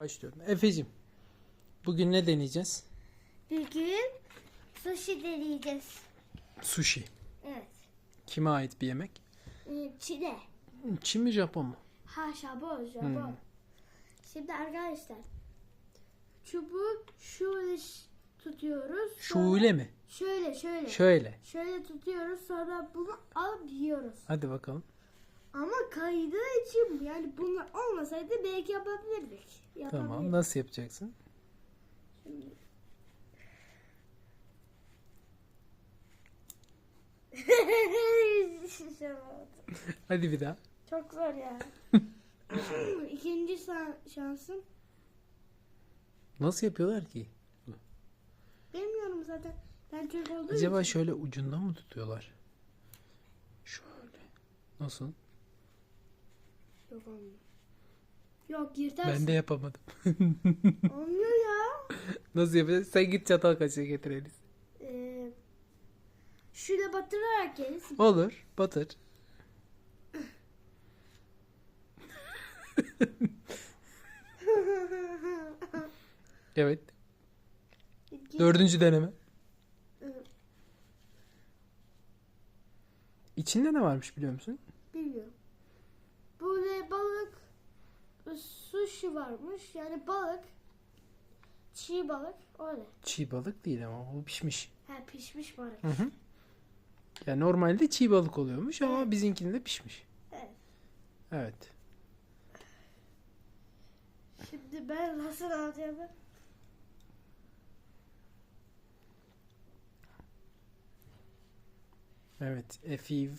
Başlıyorum. Efe'cim. Bugün ne deneyeceğiz? Bugün sushi deneyeceğiz. Sushi. Evet. Kime ait bir yemek? Ee, Çin'e. Çin mi Japon mu? Ha Japon, Japon. Hmm. Şimdi arkadaşlar çubuğu şöyle tutuyoruz. sonra- Şule mi? Şöyle şöyle. Şöyle. Şöyle tutuyoruz sonra bunu alıp yiyoruz. Hadi bakalım. Ama kaydığı için yani bunlar olmasaydı belki yapabilirdik. Tamam. Yapabilirdik. Nasıl yapacaksın? Hadi bir daha. Çok zor ya. İkinci sa- şansım. Nasıl yapıyorlar ki? Bilmiyorum zaten. Ben Türk olduğum Acaba için. şöyle ucundan mı tutuyorlar? Şöyle. Nasıl? Yok olmuyor. Yok yırtarsın. Ben de yapamadım. Olmuyor ya. Nasıl yapacağız? Sen git çatal kaşığı getir Elis. Ee, şöyle batırarak yeriz. Olur. Batır. Evet. Dördüncü deneme. İçinde ne varmış biliyor musun? Bilmiyorum. Böyle balık e, sushi varmış. Yani balık çiğ balık öyle. Çiğ balık değil ama o pişmiş. Ha pişmiş balık. Hı hı. Ya normalde çiğ balık oluyormuş ama Evet. bizimkinde pişmiş. Evet. Evet. Şimdi ben nasıl alacağım? Evet. A few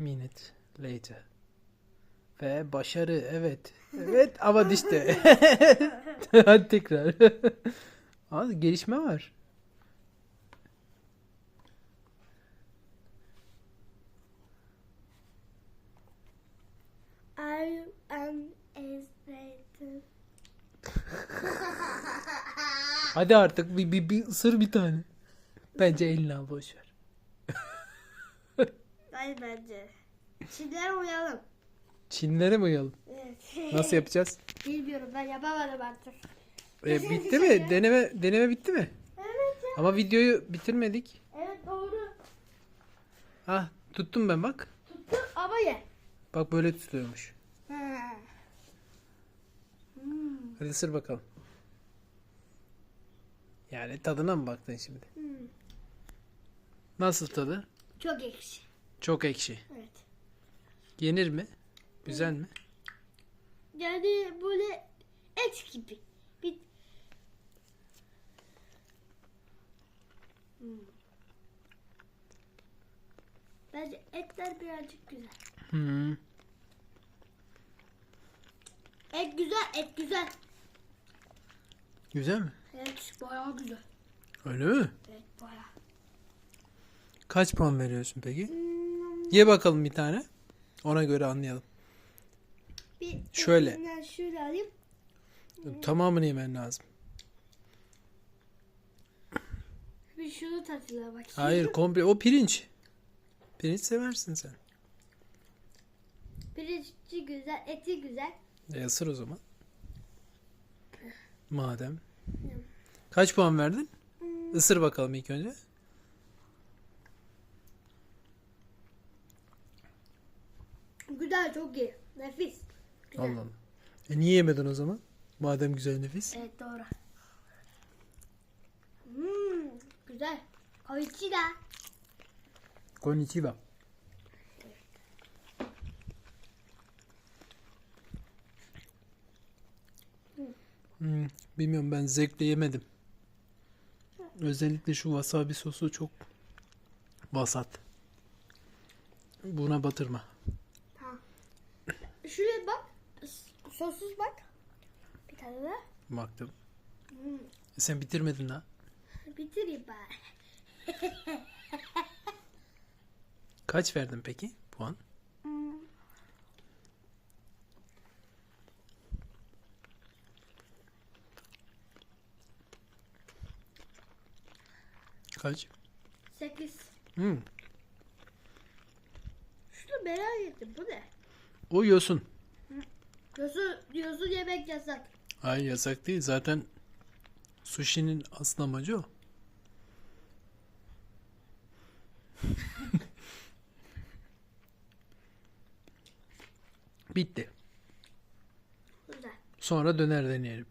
minute later. Ve başarı evet. Evet ama düştü. Hadi tekrar. Abi gelişme var. I am excited. Hadi artık bir, bir, bir ısır bir tane. Bence elini al boş ver. Hayır bence. Çinler uyalım. Çinlere mi uyalım? Evet. Nasıl yapacağız? Bilmiyorum ben yapamadım artık. E, bitti mi? Deneme deneme bitti mi? Evet ya. Ama videoyu bitirmedik. Evet doğru. Ah tuttum ben bak. Tuttum ama ye. Bak böyle tutuyormuş. Ha. Hmm. Hadi ısır bakalım. Yani tadına mı baktın şimdi? Hmm. Nasıl tadı? Çok ekşi. Çok ekşi. Evet. Yenir mi? Güzel mi? Yani böyle et gibi. Bir... Hmm. Bence etler birazcık güzel. Hmm. Et güzel, et güzel. Güzel mi? Evet, bayağı güzel. Öyle mi? Evet, bayağı. Kaç puan veriyorsun peki? Hmm, Ye bakalım bir tane. Ona göre anlayalım. bir Şöyle. şöyle alayım. Tamamını yemen lazım. Bir şunu tadına bakayım. Hayır komple o pirinç. Pirinç seversin sen. Pirinci güzel, eti güzel. E ısır o zaman. Madem. Kaç puan verdin? Hmm, Isır bakalım ilk önce. Güzel, çok iyi. Nefis. Güzel. Allah Allah. E niye yemedin o zaman? Madem güzel nefis. Evet doğru. Hmm, güzel. Da. Konnichiwa. Hmm, bilmiyorum ben zevkle yemedim. Özellikle şu wasabi sosu çok vasat. Buna batırma. Şuraya bak. S- Sossuz bak. Bir tane daha. Baktım. Hmm. Sen bitirmedin daha. Bitireyim bari. Kaç verdin peki puan? Hmm. Kaç? Sekiz. Hmm. Şunu merak ettim. Bu ne? O yosun. Yosun, yosun yemek yasak. Hayır yasak değil. Zaten sushi'nin asıl amacı o. Bitti. Güzel. Sonra döner deneyelim.